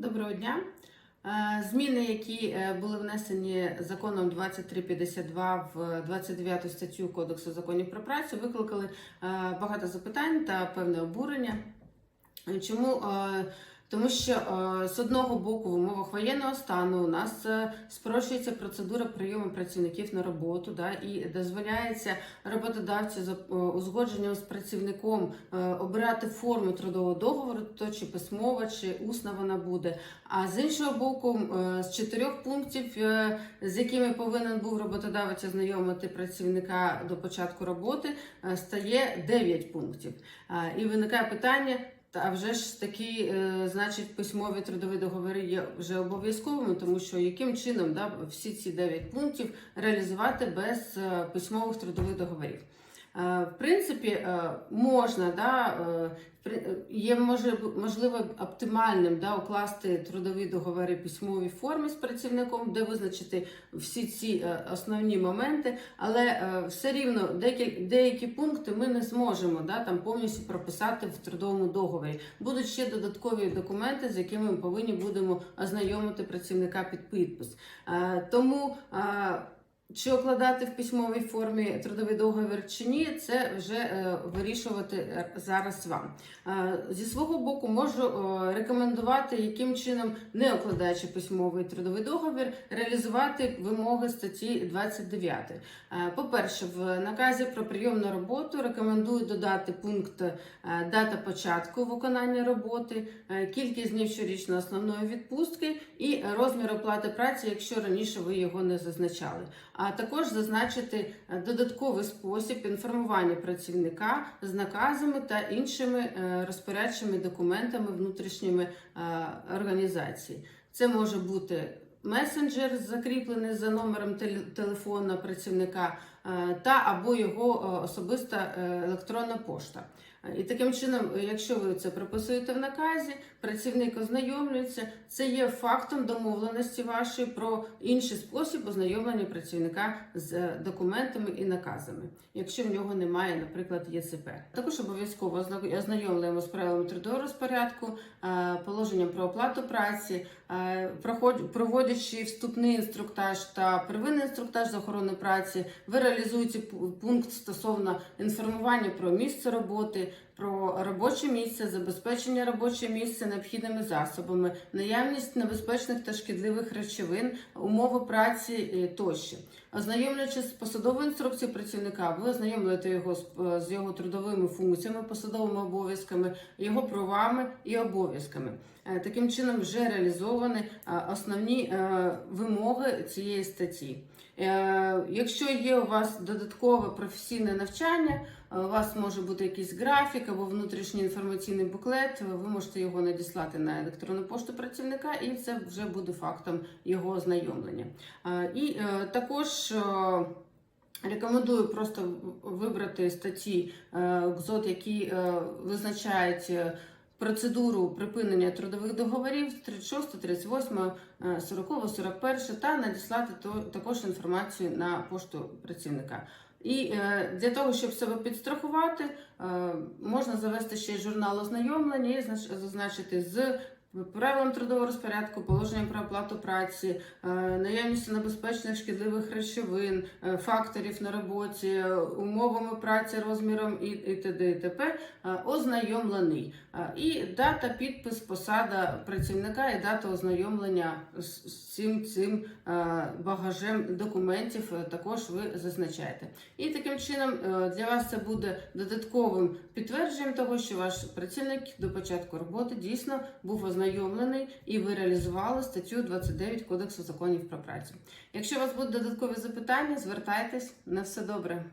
Доброго дня. Е, Зміни, які е, були внесені законом 2352 в 29 статтю Кодексу законів про працю, викликали е, багато запитань та певне обурення. Чому? Тому що е, з одного боку в умовах воєнного стану у нас е, спрощується процедура прийому працівників на роботу, да, і дозволяється роботодавцю за е, узгодженням з працівником обирати форму трудового договору, то чи письмова, чи усна вона буде. А з іншого боку, з чотирьох пунктів, з якими повинен був роботодавець ознайомити працівника до початку роботи, стає 9 пунктів. І виникає питання. Та вже ж такі, е, значить, письмові трудові договори є вже обов'язковими, тому що яким чином да, всі ці 9 пунктів реалізувати без е, письмових трудових договорів. Е, В принципі, е, можна, да, е, є може, можливо оптимальним да, укласти трудові договори в письмовій формі з працівником, де визначити всі ці основні моменти, але все рівно деякі, деякі пункти ми не зможемо да, там повністю прописати в трудовому договорі. Будуть ще додаткові документи, з якими ми повинні будемо ознайомити працівника під підпис. Тому чи укладати в письмовій формі трудовий договір чи ні, це вже е, вирішувати е, зараз вам. Е, зі свого боку можу рекомендувати, яким чином, не укладаючи письмовий трудовий договір, реалізувати вимоги статті 29. Е, По-перше, в наказі про прийом на роботу рекомендую додати пункт дата початку виконання роботи, кількість днів щорічно основної відпустки і розмір оплати праці, якщо раніше ви його не зазначали. А також зазначити е, додатковий спосіб інформування працівника з наказами та іншими е, розпорядчими документами внутрішніми е, організації. Це може бути месенджер, закріплений за номером теле- телефона працівника, та або його особиста електронна пошта. І таким чином, якщо ви це прописуєте в наказі, працівник ознайомлюється, це є фактом домовленості вашої про інший спосіб ознайомлення працівника з е, документами і наказами, якщо в нього немає, наприклад, ЄЦП. Також обов'язково озна- ознайомлюємо з правилами трудового розпорядку, е, положенням про оплату праці, е, проводячи вступний інструктаж та первинний інструктаж з охорони праці, ви реалізуєте пункт стосовно інформування про місце роботи, про робоче місце, забезпечення робочого місця необхідними засобами, наявність небезпечних та шкідливих речовин, умови праці е, тощо. Ознайомлюючись з посадовою інструкцією працівника, ви ознайомлюєте його з, е, з його трудовими функціями, посадовими обов'язками, його правами і обов'язками. Е, Таким чином вже реалізовані е, основні вимоги цієї статті. Якщо є у вас додаткове професійне навчання, у вас може бути якийсь графік або внутрішній інформаційний буклет, ви можете його надіслати на електронну пошту працівника, і це вже буде фактом його ознайомлення. І е, також. е, Рекомендую просто вибрати статті е, КЗОТ, які е, визначають е, процедуру припинення трудових договорів 36, 38, е, 40, 41 та надіслати також інформацію на пошту працівника. І е, для того, щоб себе підстрахувати, е, можна завести ще журнал ознайомлення і зазначити з правилам трудового розпорядку, положенням про оплату праці, е, наявністю небезпечних шкідливих речовин, е, факторів на роботі, е, умовами праці, розміром і, і т.д. і т.п. ознайомлений. І дата, підпис, посада працівника і дата ознайомлення з цим цим багажем документів також ви зазначаєте. І таким чином для вас це буде додатковим підтвердженням того, що ваш працівник до початку роботи дійсно був ознайомлений і ви реалізували статтю 29 Кодексу законів про працю. Якщо у вас будуть додаткові запитання, звертайтесь на все добре.